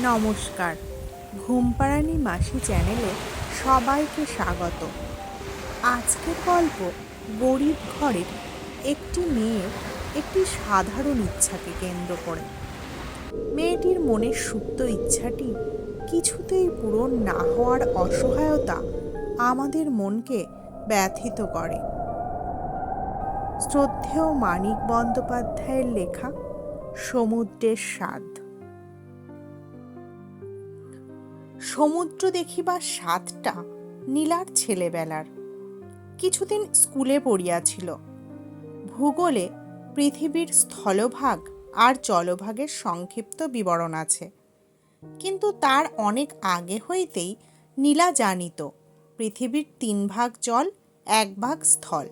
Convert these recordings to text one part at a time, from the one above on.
নমস্কার। ঘুমপাড়ানি মাসি চ্যানেলে সবাইকে স্বাগত। আজকের গল্প গরিব ঘরের একটি মেয়ের একটি সাধারণ ইচ্ছাকে কেন্দ্র করে। মেয়েটির মনের সুপ্ত ইচ্ছাটি কিছুতেই পূরণ না হওয়ার অসহায়তা আমাদের মনকে ব্যথিত করে। শ্রদ্ধেয় মানিক বন্দ্যোপাধ্যায়ের লেখা সমুদ্রের স্বাদ। সমুদ্র দেখিবার সাতটা নীলার ছেলেবেলার। কিছুদিন স্কুলে পড়িয়াছিল। ভূগোলে পৃথিবীর স্থলভাগ আর জলভাগের সংক্ষিপ্ত বিবরণ আছে। কিন্তু তার অনেক আগে হইতেই নীলা জানিত, পৃথিবীর তিন ভাগ জল, এক ভাগ স্থল।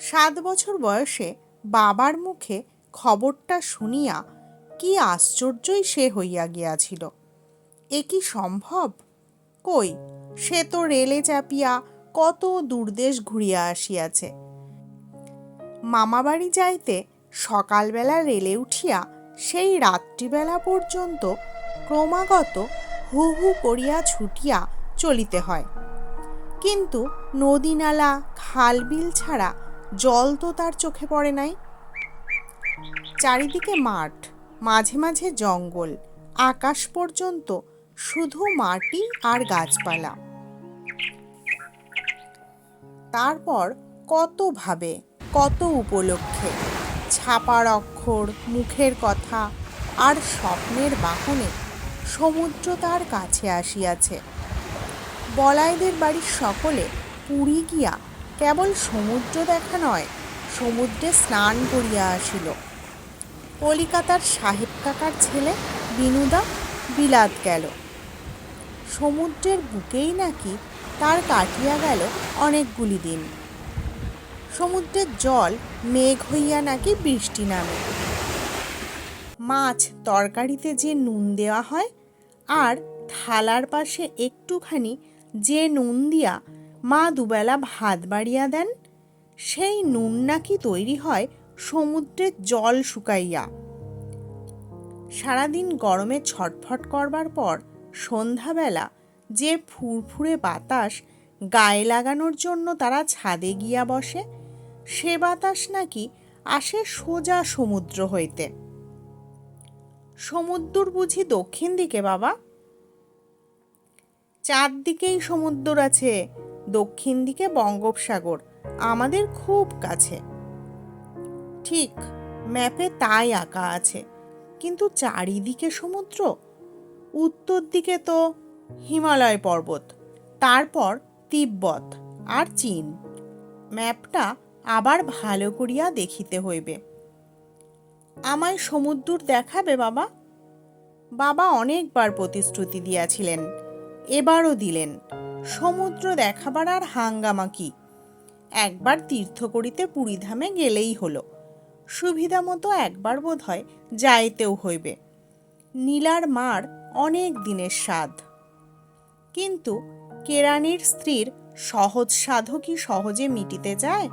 সাত বছর বয়সে বাবার মুখে খবরটা শুনিয়া কি আশ্চর্যই সে হইয়া গিয়াছিল। এ কি সম্ভব? কই, সে তো রেলে চাপিয়া কত দূরদেশ ঘুরিয়া আসিয়াছে। মামাবাড়ি যাইতে সকালবেলা রেলে উঠিয়া সেই রাত্রিবেলা পর্যন্ত ক্রমাগত হু হু করিয়া ছুটিয়া চলিতে হয়। কিন্তু নদী নালা খাল বিল ছাড়া জল তো তার চোখে পড়ে নাই। চারিদিকে মাঠ, মাঝে মাঝে জঙ্গল, আকাশ পর্যন্ত শুধু মাটি আর গাছপালা। তারপর কত ভাবে কত উপলক্ষে, ছাপার অক্ষর, মুখের কথা আর স্বপ্নের বাহনে সমুদ্র তার কাছে আসিয়াছে। বলাইদের বাড়ির সকলে পুরী গিয়া কেবল সমুদ্র দেখা নয়, সমুদ্রে স্নান করিয়া আসিল। কলিকাতার সাহেব কাকার ছেলে বিনুদা বিলাত গেল। সমুদ্রের বুকেই নাকি তার কাটিয়া গেল অনেকগুলি দিন। সমুদ্রের জল মেঘ হইয়া নাকি বৃষ্টি নামে। মাছ তরকারিতে যে নুন দেওয়া হয়, আর থালার পাশে একটুখানি যে নুন দিয়া মা দুবেলা ভাত বাড়িয়া দেন, সেই নুন নাকি তৈরি হয় সমুদ্রের জল শুকাইয়া। সারাদিন গরমে ছটফট করবার পর সন্ধ্যাবেলা যে ফুরফুরে বাতাস গায়ে লাগানোর জন্য তারা ছাদে গিয়া বসে, সে বাতাস নাকি আসে সোজা সমুদ্র হইতে। সমুদ্র বুঝি দক্ষিণ দিকে বাবা? চারদিকেই সমুদ্র আছে, দক্ষিণ দিকে বঙ্গোপসাগর, আমাদের খুব কাছে। ঠিক, ম্যাপে তাই আঁকা আছে, কিন্তু চারিদিকে সমুদ্র? উত্তর দিকে তো হিমালয় পর্বত, তারপর তিব্বত আর চীন। ম্যাপটা আবার ভালো করিয়া দেখিতে হইবে। আমায় সমুদ্র দেখাবে বাবা? বাবা অনেকবার প্রতিশ্রুতি দিয়াছিলেন, এবারও দিলেন। সমুদ্র দেখাবার আর হাঙ্গামা কি? একবার তীর্থ করিতে পুরীধামে গেলেই হলো। সুবিধা মতো একবার বোধ হয় যাইতেও হইবে। নীলার মার অনেক দিনের স্বাদ। কিন্তু কেরানির স্ত্রীর সহজ সাধও কি সহজে মিটিতে যায়?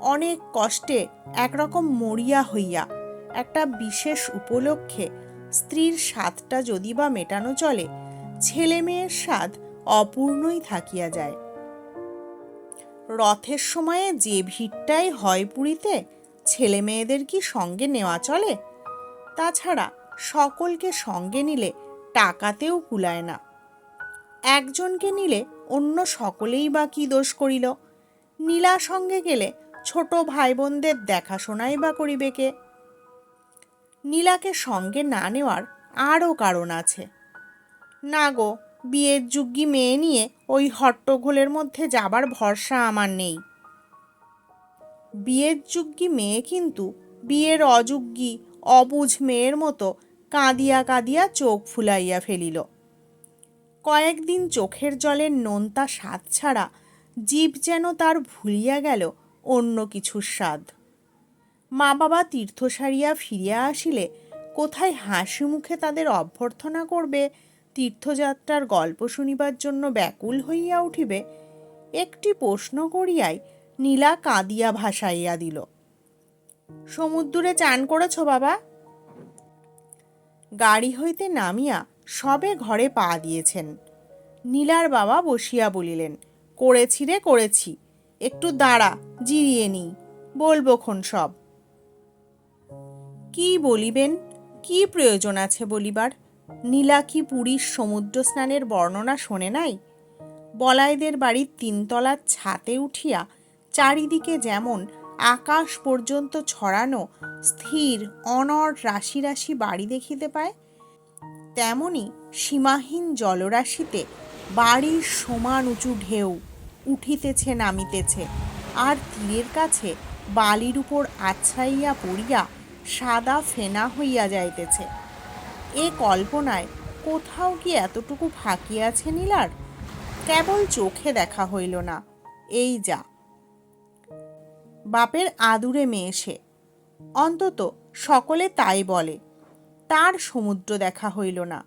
অনেক কষ্টে একরকম মরিয়া হইয়া একটা বিশেষ উপলক্ষে স্ত্রীর স্বাদটা যদি বা মেটানো চলে ছেলে মেয়ের স্বাদ অপূর্ণই থাকিয়া যায়। রথের সময়ে যে ভিড়টাই হয় পুরীতে ছেলে মেয়েদের কি সঙ্গে নেওয়া চলে? তাছাড়া সকলকে সঙ্গে নিলে টাকাতেও কুলায় না। একজনকে নিলে অন্য সকলেই বা কি দোষ করিল? নীলা সঙ্গে গেলে ছোট ভাই বোনদের দেখাশোনাই বা করিবে কে? নীলাকে সঙ্গে না নেওয়ার আরও কারণ আছে। না গো, বিয়ের যুগ্গি মেয়ে নিয়ে ওই হট্টগোলের মধ্যে যাবার ভরসা আমার নেই। বিয়ের যুগ্গি মেয়ে কিন্তু বিয়ের অযোগ্যী অবুঝ মেয়ের মতো কাঁদিয়া কাঁদিয়া চোখ ফুলাইয়া ফেলিল। কয়েকদিন চোখের জলের নোনতা স্বাদ ছাড়া জীব যেন তার ভুলিয়া গেল অন্য কিছুর স্বাদ। মা বাবা তীর্থ সারিয়া ফিরিয়া আসিলে কোথায় হাসি মুখে তাদের অভ্যর্থনা করবে, তীর্থযাত্রার গল্প শুনিবার জন্য ব্যাকুল হইয়া উঠিবে, একটি প্রশ্ন করিয়াই নীলা কাঁদিয়া ভাসাইয়া দিল। সমুদ্রে চান করেছ বাবা? গাড়ি হইতে নামিয়া সবে ঘরে পা দিয়েছেন। নীলার বাবা বসিয়া বলিলেন, করেছি রে, করেছি। একটু দাঁড়া, জিরিয়ে নিই। বলব খন সব। কি বলিবেন? কি প্রয়োজন আছে বলিবার? নীলা কি পুরীর সমুদ্র স্নানের বর্ণনা শোনে নাই? বলাইদের বাড়ির তিনতলার ছাতে উঠিয়া চারিদিকে যেমন আকাশ পর্যন্ত ছড়ানো স্থির অনর রাশি রাশি বাড়ি দেখিতে পায়। তেমনি সীমাহীন জলরাশিতে বাড়ির সমান উঁচু ঢেউ উঠিতেছে, নামিতেছে। আর তীরের কাছে বালির উপর আছড়াইয়া পড়িয়া সাদা ফেনা হইয়া যাইতেছে। এ কল্পনায় কোথাও কি এতটুকু ফাঁকি আছে নীলার? কেবল চোখে দেখা হইল না। এই যা বাপের আদুরে মেয়ে সে। অন্তত সকলে তাই বলে, তার সমুদ্র দেখা হইল না।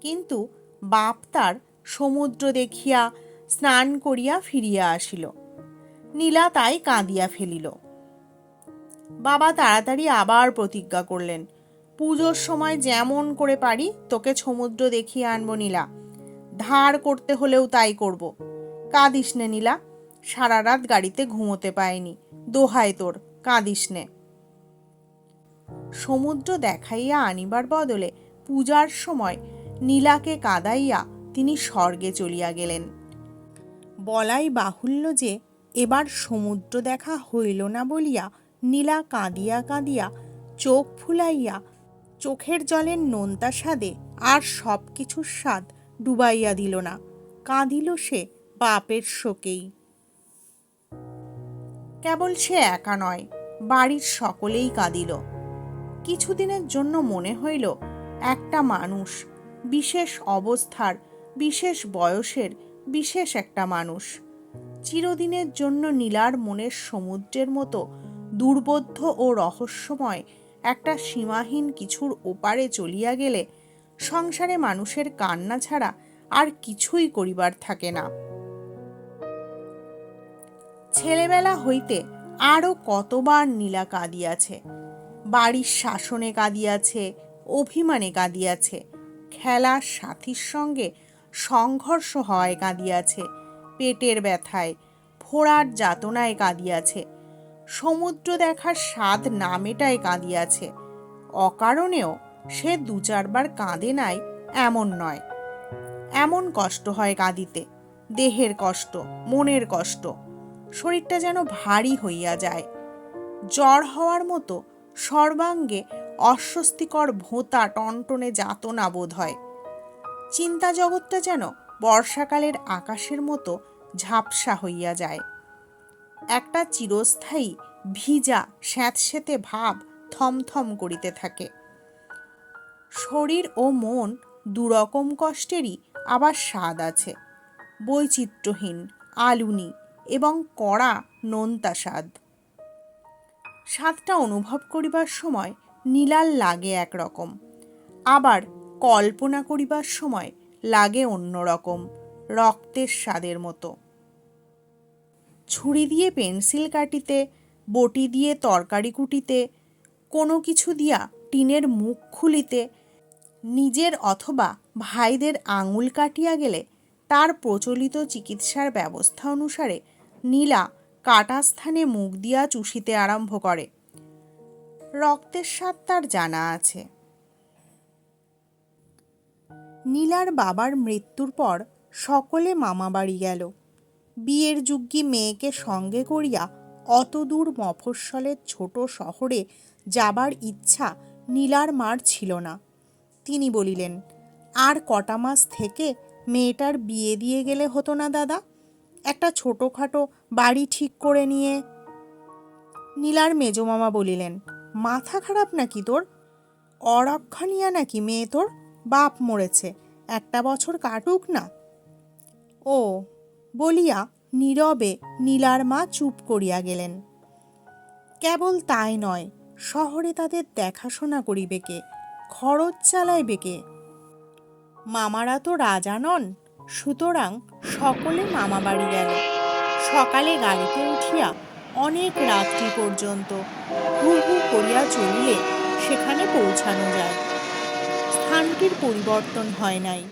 কিন্তু বাপ তার সমুদ্র দেখিয়া স্নান করিয়া ফিরিয়া আসিল। নীলা তাই কাঁদিয়া ফেলিল। বাবা তাড়াতাড়ি আবার প্রতিজ্ঞা করলেন, পুজোর সময় যেমন করে পারি তোকে সমুদ্র দেখিয়ে আনব নীলা। ধার করতে হলেও তাই করব। কাঁদিস নীলা। সারা রাত গাড়িতে ঘুমোতে পায়নি দোহায় তোর, কাঁদিস নে। সমুদ্র দেখাইয়া আনিবার বদলে পূজার সময় নীলাকে কাঁদাইয়া তিনি স্বর্গে চলিয়া গেলেন। বলাই বাহুল্য যে এবার সমুদ্র দেখা হইল না বলিয়া নীলা কাঁদিয়া কাঁদিয়া চোখ ফুলাইয়া চোখের জলের নোনতা স্বাদে আর সব কিছুর স্বাদ ডুবাইয়া দিল না। কাঁদিল সে বাপের শোকেই। কেবল সে একা নয়, বাড়ির সকলেই কাঁদিল। কিছুদিনের জন্য মনে হইল, একটা মানুষ, বিশেষ অবস্থার, বিশেষ বয়সের, বিশেষ একটা মানুষ, চিরদিনের জন্য নীলার মনের সমুদ্রের মতো দুর্বোধ্য ও রহস্যময় একটা সীমাহীন কিছুর ওপারে চলিয়া গেলে সংসারে মানুষের কান্না ছাড়া আর কিছুই করিবার থাকে না। ছেলেবেলা হইতে আরও কতবার নীলা কাঁদিয়াছে। বাড়ির শাসনে কাঁদিয়াছে, অভিমানে কাঁদিয়াছে, খেলার সাথীর সঙ্গে সংঘর্ষ হওয়ায় কাঁদিয়াছে, পেটের ব্যথায় ফোড়ার যাতনায় কাঁদিয়াছে, সমুদ্র দেখার স্বাদ না মেটায় কাঁদিয়াছে। অকারণেও সে দু চারবার কাঁদে নাই এমন নয়। এমন কষ্ট হয় কাঁদিতে, দেহের কষ্ট, মনের কষ্ট। শরীরটা যেন ভারী হইয়া যায়। জ্বর হওয়ার মতো সর্বাঙ্গে অস্বস্তিকর ভোঁতা টনটনে যাতনা বোধ হয়। চিন্তা জগৎটা যেন বর্ষাকালের আকাশের মতো ঝাপসা হইয়া যায়। একটা চিরস্থায়ী ভিজা স্যাঁতস্যাঁতে ভাব থমথম করিতে থাকে। শরীর ও মন দুরকম কষ্টেরই আবার স্বাদ আছে। বৈচিত্র্যহীন, আলুনি এবং কড়া নোনতা স্বাদ। স্বাদটা অনুভব করিবার সময় নীলাল লাগে একরকম। আবার কল্পনা করিবার সময় লাগে অন্যরকম, রক্তের স্বাদের মতো। ছুরি দিয়ে পেন্সিল কাটিতে, বটি দিয়ে তরকারি কুটিতে, কোনো কিছু দিয়া টিনের মুখ খুলিতে, নিজের অথবা ভাইদের আঙুল কাটিয়া গেলে তার প্রচলিত চিকিৎসার ব্যবস্থা অনুসারে নীলা কাটা স্থানে মুখ দিয়া চুষিতে আরম্ভ করে। রক্তের স্বাদ তার জানা আছে। নীলার বাবার মৃত্যুর পর সকলে মামা বাড়ি গেল। বিয়ের যুগ্যী মেয়েকে সঙ্গে করিয়া অত দূর মফস্বলের ছোট শহরে যাবার ইচ্ছা নীলার মার ছিল না। তিনি বলিলেন, আর কটা মাস থেকে মেয়েটার বিয়ে দিয়ে গেলে হতো না দাদা? একটা ছোটোখাটো বাড়ি ঠিক করে নিয়ে। নীলার মেজমামা বলিলেন, মাথা খারাপ নাকি তোর? অরক্ষণীয়া নাকি মেয়ে তোর? বাপ মরেছে, একটা বছর কাটুক না। ও, বলিয়া নীরবে নীলার মা চুপ করিয়া গেলেন। কেবল তাই নয়, শহরে তাদের দেখাশোনা করিবে কে, খরচ চালাইবে কে? মামারা তো রাজা নন সুতরাং সকলে মামা বাড়ি গেল। সকালে গাড়িতে উঠিয়া অনেক রাত্রি পর্যন্ত হু হু করিয়া চলিলে সেখানে পৌঁছানো যায়। স্থানটির পরিবর্তন হয় নাই।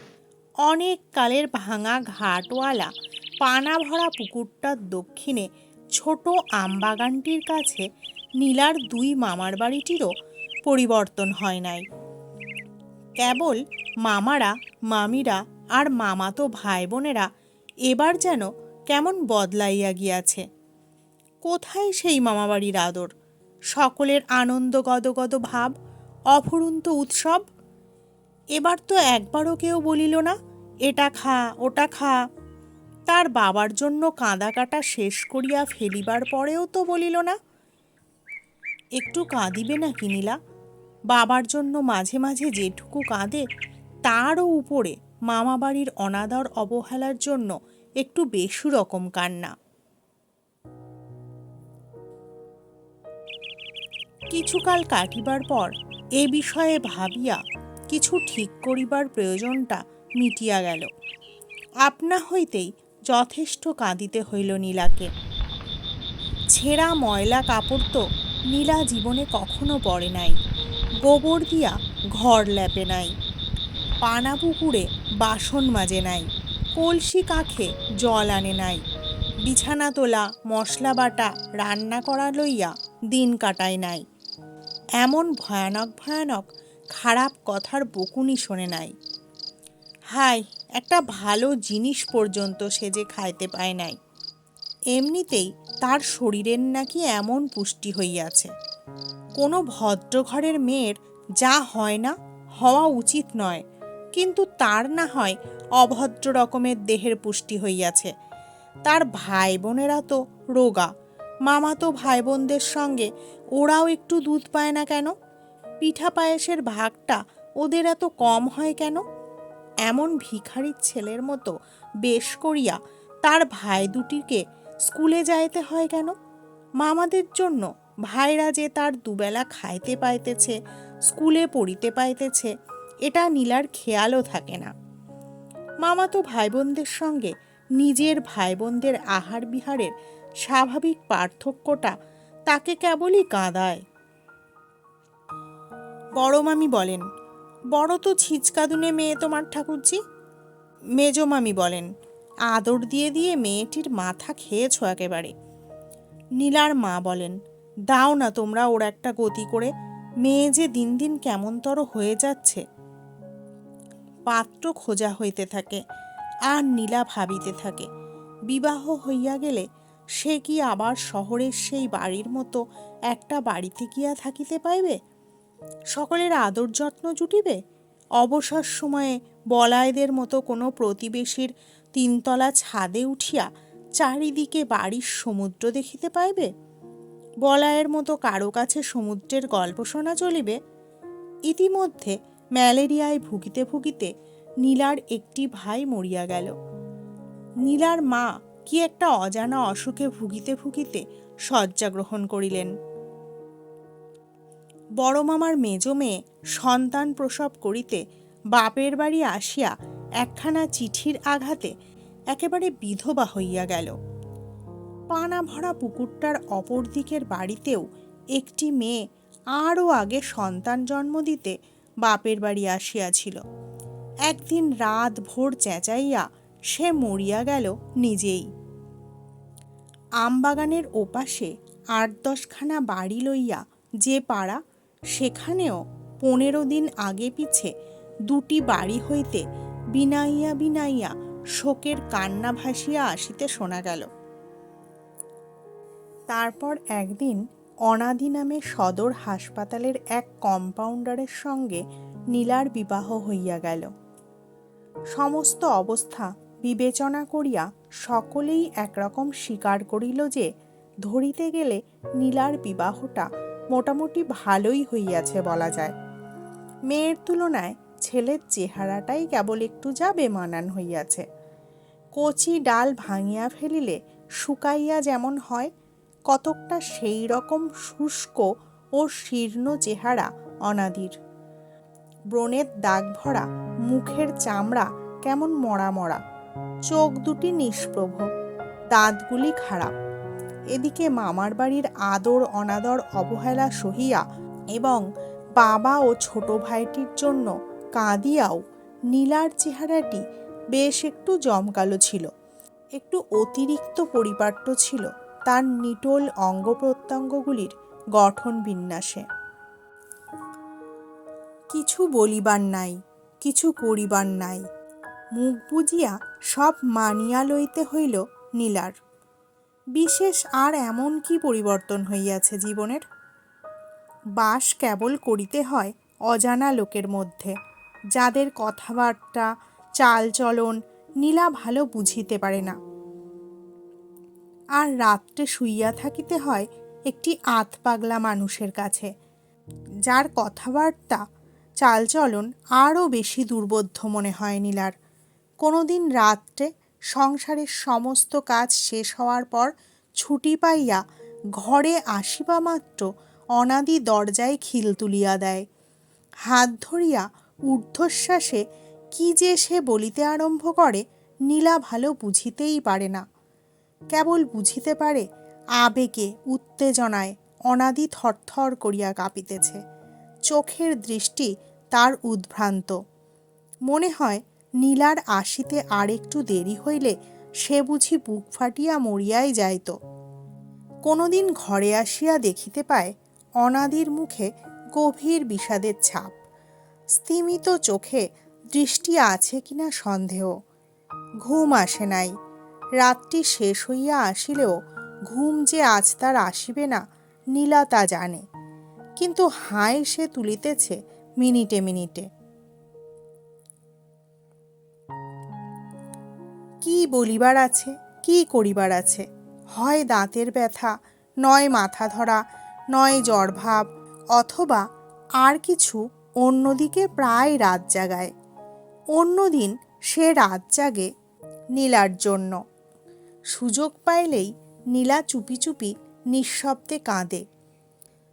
অনেক কালের ভাঙা ঘাটওয়ালা পানা ভরা পুকুরটার দক্ষিণে ছোট আমবাগানটির কাছে নীলার দুই মামার বাড়িটিরও পরিবর্তন হয় নাই। কেবল মামারা, মামিরা আর মামাতো ভাই বোনেরা এবার যেন কেমন বদলাইয়া গিয়াছে। কোথায় সেই মামাবাড়ির আদর? সকলের আনন্দ গদগদ ভাব, অফুরন্ত উৎসব? এবার তো একবারও কেউ বলিল না, এটা খা, ওটা খা। তার বাবার জন্য কাঁদা কাটা শেষ করিয়া ফেলিবার পরেও তো বলিল না। একটু কাঁদিবে না কিনিলা বাবার জন্য মাঝে মাঝে যেটুকু কাঁদে তারও উপরে মামা বাড়ির অনাদর অবহেলার জন্য একটু বেশু রকম কান্না। কিছুকাল কাটিবার পর এ বিষয়ে ভাবিয়া কিছু ঠিক করিবার প্রয়োজনটা মিটিয়া গেল। আপনা হইতেই যথেষ্ট কাঁদিতে হইল নীলাকে। ছেঁড়া ময়লা কাপড় তো নীলা জীবনে কখনো পরে নাই। গোবর দিয়া ঘর ল্যাপে নাই। পানা পুকুরে বাসন মাজে নাই, কলসি কাখে জল আনে নাই। বিছানা তোলা, মশলা বাটা, রান্না করা লইয়া দিন কাটায় নাই। এমন ভয়ানক ভয়ানক খারাপ কথার বকুনি শোনে নাই। হাই একটা ভালো জিনিস পর্যন্ত সে যে খাইতে পায় নাই। এমনিতেই তার শরীরের নাকি এমন পুষ্টি হইয়াছে। কোনো ভদ্রঘরের মেয়ের যা হয় না, হওয়া উচিত নয়। কিন্তু তার না হয় অভদ্র রকমের দেহের পুষ্টি হইয়াছে। তার ভাই বোনেরা তো রোগা, মামাতো ভাই বোনদের সঙ্গে ওরাও একটু দুধ পায় না কেন? পিঠা পায়েসের ভাগটা ওদের এত কম হয় কেন? এমন ভিখারির ছেলের মতো বেশ করিয়া তার ভাই দুটিকে স্কুলে যাইতে হয় কেন? মামাদের জন্য ভাইরা যে তার দুবেলা খাইতে পাইতেছে, স্কুলে পড়িতে পাইতেছে এটা নীলার খেয়ালও থাকে না। মামাতো ভাই বোনদের সঙ্গে নিজের ভাই বোনদের আহার বিহারের স্বাভাবিক পার্থক্যটা তাকে কেবলই কাঁদায়। বড় মামি বলেন, বড় তো ছিচকাদুনে মেয়ে তোমার ঠাকুরজি? মেজো মামি বলেন, আদর দিয়ে দিয়ে মেয়েটির মাথা খেয়েছ একেবারে। নীলার মা বলেন, দাও না তোমরা ওর একটা গতি করে, মেয়ে যে দিন দিন কেমনতর হয়ে যাচ্ছে পাত্র খোঁজা হইতে থাকে আর নীলা ভাবিতে থাকে, বিবাহ হইয়া গেলে সে কি আবার শহরের সেই বাড়ির মতো একটা বাড়িতে গিয়া থাকিতে পাইবে? সকলের আদর যত্ন জুটিবে? অবসর সময়ে বলায়দের মতো কোনো প্রতিবেশীর তিনতলা ছাদে উঠিয়া চারিদিকে বাড়ির সমুদ্র দেখিতে পাইবে? বলায়ের মতো কারও কাছে সমুদ্রের গল্প শোনা চলিবে? ইতিমধ্যে ম্যালেরিয়ায় ভুগিতে ভুগিতে নীলার একটি ভাই মরিয়া গেল। নীলার মা কি একটা অজানা অসুখে ভুগিতে ভুগিতে শয্যা গ্রহণ করিলেন। বড় মামার মেজ মেয়ে সন্তান প্রসব করিতে বাপের বাড়ি আসিয়া একখানা চিঠির আঘাতে একেবারে বিধবা হইয়া গেল। পানা ভরা পুকুরটার অপর দিকের বাড়িতেও একটি মেয়ে আরও আগে সন্তান জন্ম দিতে বাপের বাড়ি আসিয়াছিল। একদিন রাত ভোর চেঁচাইয়া সে মরিয়া গেল নিজেই। আমবাগানের ওপাশে আট দশখানা বাড়ি লইয়া যে পাড়া, সেখানেও পনেরো দিন আগে পিছে দুটি বাড়ি হইতে বিনাইয়া বিনাইয়া শোকের কান্না ভাসিয়া আসিতে শোনা গেল। তারপর একদিন অনাদি নামে সদর হাসপাতালের এক কম্পাউন্ডারের সঙ্গে নীলার বিবাহ হইয়া গেল। সমস্ত অবস্থা বিবেচনা করিয়া সকলেই একরকম স্বীকার করিল যে, ধরিতে গেলে নীলার বিবাহটা মোটামুটি ভালোই হইয়াছে বলা যায়। মেয়ের তুলনায় ছেলের চেহারাটাই কেবল একটু যা বেমানান হইয়াছে। কচি ডাল ভাঙিয়া ফেলিলে শুকাইয়া যেমন হয় কতকটা সেই রকম শুষ্ক ও শীর্ণ চেহারা অনাদির। ব্রণের দাগ ভরা, মুখের চামড়া কেমন মরা মরা। চোখ দুটি নিষ্প্রভ, দাঁতগুলি খারাপ। এদিকে মামার বাড়ির আদর অনাদর অবহেলা সহিয়া এবং বাবা ও ছোট ভাইটির জন্য কাঁদিয়াও নীলার চেহারাটি বেশ একটু জমকালো ছিল, একটু অতিরিক্ত পরিপাট্য ছিল। তার নিটোল অঙ্গ প্রত্যঙ্গগুলির গঠন বিন্যাসে। কিছু বলিবার নাই, কিছু করিবার নাই, মুখ বুজিয়া সব মানিয়া লইতে হইল নীলার। বিশেষ আর এমন কি পরিবর্তন হইয়াছে জীবনের? বাস কেবল করিতে হয় অজানা লোকের মধ্যে, যাদের কথাবার্তা, চালচলন নীলা ভালো বুঝিতে পারে না। আর রাত্রে শুইয়া থাকিতে হয় একটি আত পাগলা মানুষের কাছে। যার কথাবার্তা, চালচলন আরও বেশি দুর্বোধ্য মনে হয় নীলার। কোনোদিন রাত্রে সংসারের সমস্ত কাজ শেষ হওয়ার পর ছুটি পাইয়া ঘরে আসিবা মাত্র অনাদি দরজায় খিল তুলিয়া দেয়। হাত ধরিয়া ঊর্ধ্বশ্বাসে কি যে সে বলিতে আরম্ভ করে নীলা ভালো বুঝিতেই পারে না। কেবল বুঝিতে পারে, আবেগে, উত্তেজনায়, অনাদি থরথর করিয়া কাঁপিতেছে। চোখের দৃষ্টি তার উদ্ভ্রান্ত। মনে হয়, নীলার আসিতে আর একটু দেরি হইলে সে বুঝি বুক ফাটিয়া মরিয়াই যাইত। কোনোদিন ঘরে আসিয়া দেখিতে পায়, অনাদির মুখে গভীর বিষাদের ছাপ। স্তিমিত চোখে দৃষ্টি আছে কিনা সন্দেহ। ঘুম আসে নাই। রাত্রি শেষ হইয়া আসিলেও ঘুম যে আজ তার আসিবে না, নীলা তা জানে। কিন্তু হাই সে তুলিতেছে মিনিটে মিনিটে। কি বলিবার আছে, কি করিবার আছে? হয় দাঁতের ব্যথা, নয় মাথা ধরা, নয় জ্বরভাব অথবা আর কিছু অন্যদিকে প্রায় রাত জাগায়। অন্যদিন সে রাত জাগে নীলার জন্য। সুযোগ পাইলেই নীলা চুপি চুপি নিঃশব্দে কাঁদে।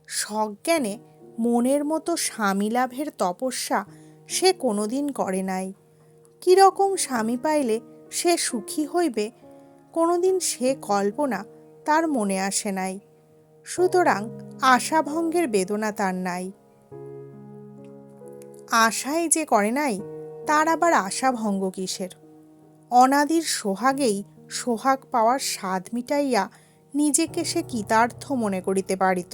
সজ্ঞানে মনের মতো স্বামী লাভের তপস্যা সে কোনোদিন করে নাই। কীরকম স্বামী পাইলে সে সুখী হইবে, কোনোদিন সে কল্পনা তার মনে আসে নাই। সুতরাং আশাভঙ্গের বেদনা তার নাই। আশাই যে করে নাই, তার আবার আশাভঙ্গ কিসের? অনাদির সোহাগেই সোহাগ পাওয়ার স্বাদ মিটাইয়া নিজেকে সে কৃতার্থ মনে করিতে পারিত।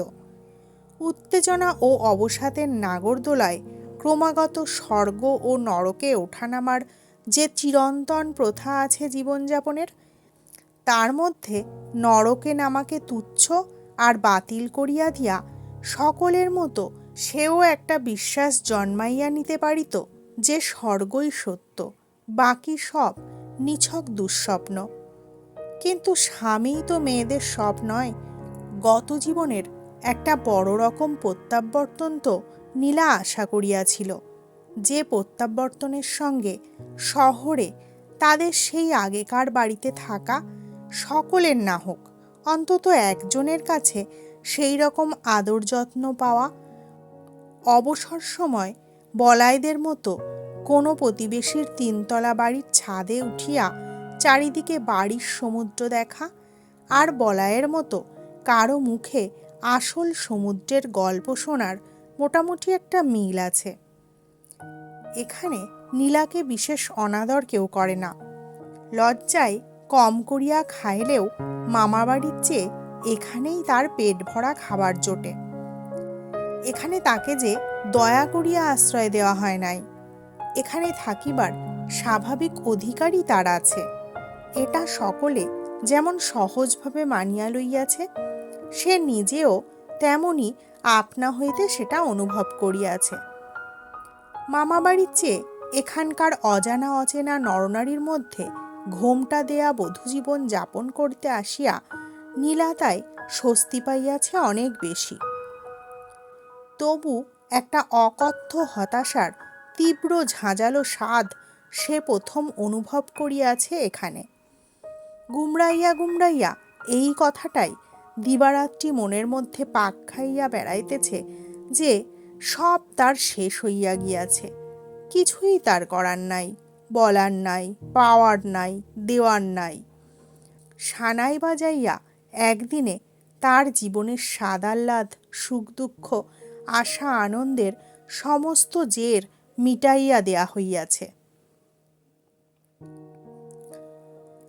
উত্তেজনা ও অবসাদের নাগরদোলায় ক্রমাগত স্বর্গ ও নরকে ওঠানামার যে চিরন্তন প্রথা আছে জীবনযাপনের, তার মধ্যে নরকে নামাকে তুচ্ছ আর বাতিল করিয়া দিয়া সকলের মতো সেও একটা বিশ্বাস জন্মাইয়া নিতে পারিত যে স্বর্গই সত্য, বাকি সব নিছক দুঃস্বপ্ন। কিন্তু স্বামীই তো মেয়েদের সব নয়। গত জীবনের একটা বড় রকম প্রত্যাবর্তন তো নীলা আশা করিয়াছিল। যে প্রত্যাবর্তনের সঙ্গে শহরে তাদের সেই আগেকার বাড়িতে থাকা সকলের না হোক, অন্তত একজনের কাছে সেই রকম আদর যত্ন পাওয়া অবসর সময় বলাইদের মতো কোনো প্রতিবেশীর তিনতলা বাড়ির ছাদে উঠিয়া চারিদিকে বাড়ির সমুদ্র দেখা আর বলায়ের মতো কারও মুখে আসল সমুদ্রের গল্প শোনার মোটামুটি একটা মিল আছে। এখানে নীলাকে বিশেষ অনাদর কেউ করে না। লজ্জায় কম করিয়া খাইলেও মামাবাড়ির চেয়ে এখানেই তার পেট ভরা খাবার জোটে। এখানে তাকে যে দয়া করিয়া আশ্রয় দেওয়া হয় নাই, এখানে থাকিবার স্বাভাবিক অধিকারই তার আছে। এটা সকলে যেমন সহজভাবে মানিয়া লইয়াছে, সে নিজেও তেমনি আপনা হইতে সেটা অনুভব করিয়াছে। মামাবাড়ির চেয়ে এখানকার অজানা অচেনা নরনারীর মধ্যে ঘোমটা দেয়া বধূজীবন যাপন করতে আসিয়া নীলাতায় স্বস্তি পাইয়াছে অনেক বেশি। তবু একটা অকথ্য হতাশার তীব্র ঝাঁঝালো স্বাদ সে প্রথম অনুভব করিয়াছে এখানে। গুমরাইয়া গুমরাইয়া, এই কথাটাই দিবারাত্রি মনের মধ্যে পাক খাইয়া বেড়াইতেছে যে সব তার শেষ হইয়া গিয়াছে। কিছুই তার করার নাই, বলার নাই, পাওয়ার নাই, দেওয়ার নাই। সানাই বাজাইয়া একদিনে তার জীবনের স্বাদ আহ্লাদ, সুখ দুঃখ, আশা আনন্দের সমস্ত জের মিটাইয়া দেয়া হইয়াছে।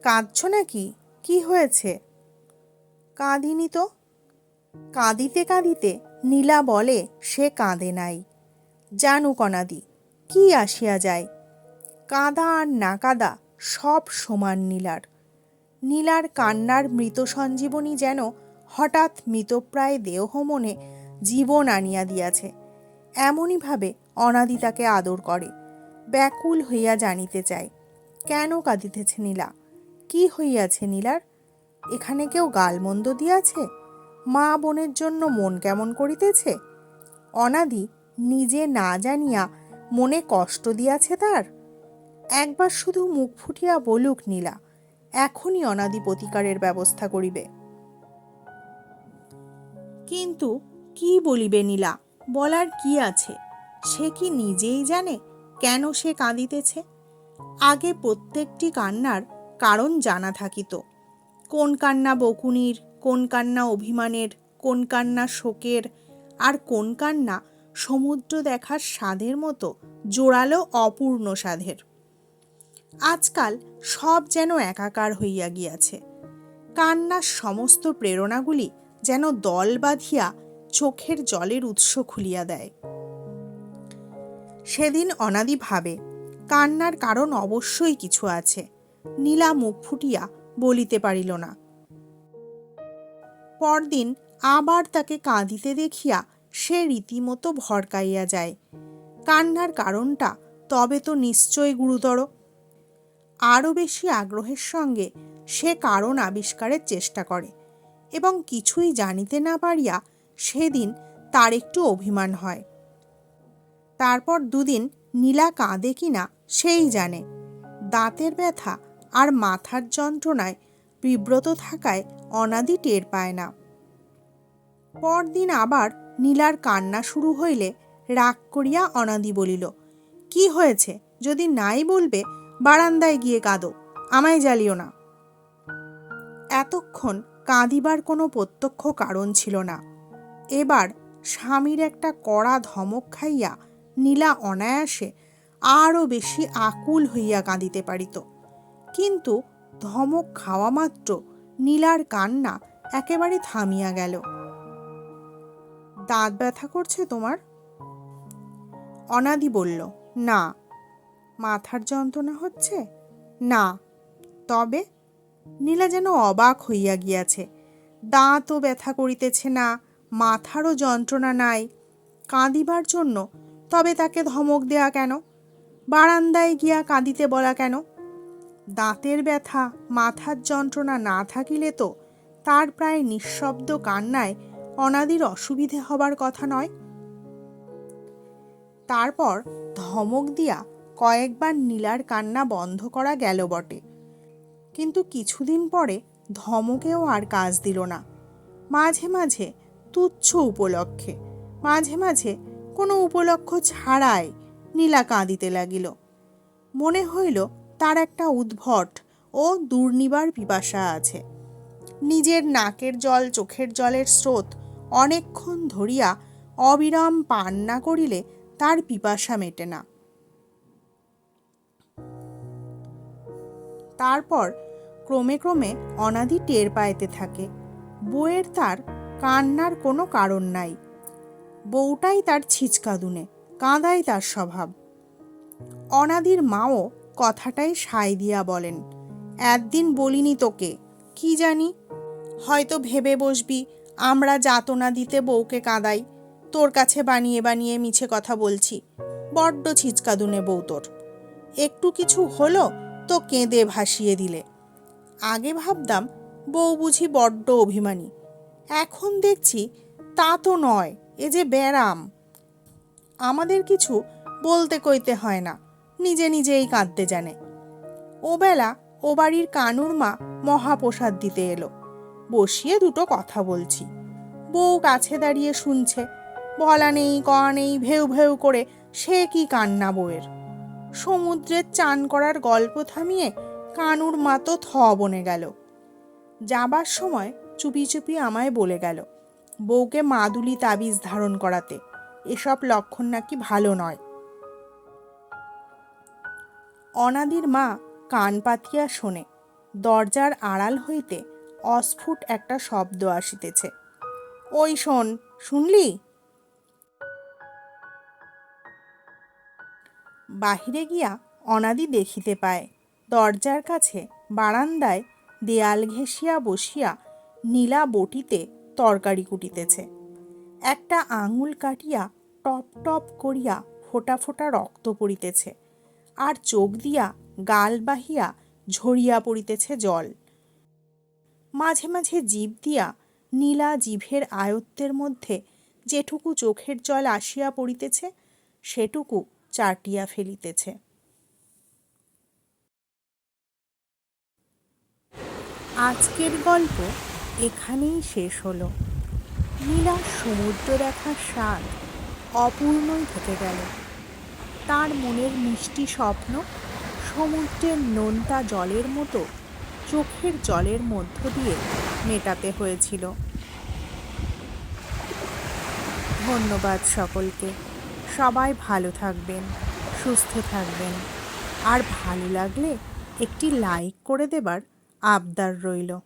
কাঁদছ নাকি? কি হয়েছে? কাঁদিনি তো। কাঁদিতে কাঁদিতে নীলা বলে, সে কাঁদে নাই। জানু কনাদি, কি আসিয়া যায়? কাঁদা আর না কাঁদা সব সমান নীলার। নীলার কান্নার মৃত সঞ্জীবনী যেন হঠাৎ মৃতপ্রায় দেহ মনে জীবন আনিয়া দিয়াছে। এমনইভাবে অনাদি তাকে আদর করে। ব্যাকুল হইয়া জানিতে চায়, কেন কাঁদিতেছে নীলা? কি হইয়াছে নীলার? এখানে কেউ গালমন্দ দিয়াছে? মা বোনের জন্য মন কেমন করিতেছে? অনাদি নিজে না জানিয়া মনে কষ্ট দিয়াছে তার? একবার শুধু মুখ ফুটিয়া বলুক নীলা, এখনই অনাদি প্রতিকারের ব্যবস্থা করিবে। কিন্তু কি বলিবে নীলা, বলার কি আছে? সে কি নিজেই জানে কেন সে কাঁদিতেছে? আগে প্রত্যেকটি কান্নার কারণ জানা থাকিত। কোন কান্না বকুনির, কোন কান্না অভিমানের, কোন কান্না শোকের, আর কোন কান্না সমুদ্র দেখার স্বাদের মতো জোরালো অপূর্ণ স্বাদের। আজকাল সব যেন একাকার হইয়া গিয়াছে। কান্নার সমস্ত প্রেরণাগুলি যেন দল বাঁধিয়া চোখের জলের উৎস খুলিয়া দেয়। সেদিন অনাদি ভাবে কান্নার কারণ অবশ্যই কিছু আছে। নীলা মুখ ফুটিয়া বলিতে পারিল না। পরদিন আবার তাকে কাঁদিতে দেখিয়া সে রীতিমতো ভড়কাইয়া যায়। কান্নার কারণটা তবে তো নিশ্চয় গুরুতর। আরও বেশি আগ্রহের সঙ্গে সে কারণ আবিষ্কারের চেষ্টা করে এবং কিছুই জানিতে না পারিয়া সেদিন তার একটু অভিমান হয়। তারপর দুদিন নীলা কাঁদে কিনা সেই জানে। দাঁতের ব্যথা আর মাথার যন্ত্রণায় বিব্রত থাকায় অনাদি টের পায় না। পরদিন আবার নীলার কান্না শুরু হইলে রাগ করিয়া অনাদি বলিল, কি হয়েছে? যদি নাই বলবে, বারান্দায় গিয়ে কাঁদো, আমায় জ্বালিও না। এতক্ষণ কাঁদিবার কোনো প্রত্যক্ষ কারণ ছিল না। এবার স্বামীর একটা কড়া ধমক খাইয়া নীলা অনায়াসে আরও বেশি আকুল হইয়া কাঁদিতে পারিত। কিন্তু ধমক খাওয়া মাত্র নীলার কান্না একেবারে থামিয়া গেল। দাঁত ব্যথা করছে তোমার? অনাদি বলল, না। মাথার যন্ত্রণা হচ্ছে? না। তবে? নীলা যেন অবাক হইয়া গিয়াছে। দাঁতও ব্যথা করিতেছে না, মাথারও যন্ত্রণা নাই। কাঁদিবার জন্য তবে তাকে ধমক দেয়া কেন? বারান্দায় গিয়া কাঁদিতে বলা কেন? দাঁতের ব্যথা, মাথার যন্ত্রণা না থাকিলে তো তার প্রায় নিঃশব্দ কান্নায় অনাদির অসুবিধে হবার কথা নয়। তারপর ধমক দিয়া কয়েকবার নীলার কান্না বন্ধ করা গেল বটে। কিন্তু কিছুদিন পরে ধমকেও আর কাজ দিল না। মাঝে মাঝে তুচ্ছ উপলক্ষে, মাঝে মাঝে কোনো উপলক্ষ ছাড়াই নীলা কাঁদিতে লাগিল। মনে হইল তার একটা উদ্ভট ও দুর্নিবার পিপাসা আছে। নিজের নাকের জল, চোখের জলের স্রোত অনেকক্ষণ ধরিয়া অবিরাম পান না করিলে তার পিপাসা মেটে না। তারপর ক্রমে ক্রমে অনাদি টের পাইতে থাকে। বউয়ের তার কান্নার কোনো কারণ নাই। বউটাই তার ছিচকাদুনে, কাঁদাই তার স্বভাব। অনাদির মাও কথাটাই সায় দিয়া বলেন, একদিন বলিনি তোকে, কি জানি? হয়তো ভেবে বসবি, আমরা যাতনা দিতে বউকে কাঁদাই, তোর কাছে বানিয়ে বানিয়ে মিছে কথা বলছি, বড্ড ছিচকাদুনে বউ তোর। একটু কিছু হলো তো কেঁদে ভাসিয়ে দিলে। আগে ভাবতাম বউ বুঝি বড্ড অভিমানী, এখন দেখছি তা তো নয়, এ যে ব্যারাম। আমাদের কিছু বলতে কইতে হয় না নিজে নিজেই কাঁদতে জানে। ও বেলা ও বাড়ির কানুর মা মহাপ্রসাদ দিতে এলো। বসিয়ে দুটো কথা বলছি। বউ কাছে দাঁড়িয়ে শুনছে। বলা নেই কয়া নেই, ভেউ ভেউ করে সে কি কান্না বউয়ের। সমুদ্রের চান করার গল্প থামিয়ে কানুর মা তো থ বনে গেল। যাবার সময় চুপি চুপি আমায় বলে গেল, বউকে মাদুলি তাবিজ ধারণ করাতে। এসব লক্ষণ নাকি ভালো নয়। অনাদির মা কান পাতিয়া শোনে, দরজার আড়াল হইতে অস্ফুট একটা শব্দ আসিতেছে। ওই শোন, শুনলি? বাহিরে গিয়া অনাদি দেখিতে পায়, দরজার কাছে বারান্দায় দেয়াল ঘেঁষিয়া বসিয়া নীলা বটিতে তরকারি কুটিতেছে। একটা আঙুল কাটিয়া টপ টপ করিয়া ফোটা ফোঁটা রক্ত পড়িতেছে। আর চোখ দিয়া গাল বাহিয়া ঝরিয়া পড়িতেছে জল। মাঝে মাঝে জীব দিয়া নীলা জিভের আয়ত্তের মধ্যে যেটুকু চোখের জল আসিয়া পড়িতেছে, সেটুকু চাটিয়া ফেলিতেছে। আজকের গল্প এখানেই শেষ হলো। নীলা সমুদ্র দেখার স্বাদ অপূর্ণই থেকে গেল। তার মনের মিষ্টি স্বপ্ন সমুদ্রের নোনতা জলের মতো চোখের জলের মধ্য দিয়ে মেটাতে হয়েছিল। ধন্যবাদ সকলকে। সবাই ভালো থাকবেন, সুস্থ থাকবেন। আর ভালো লাগলে একটি লাইক করে দেবার আবদার রইল।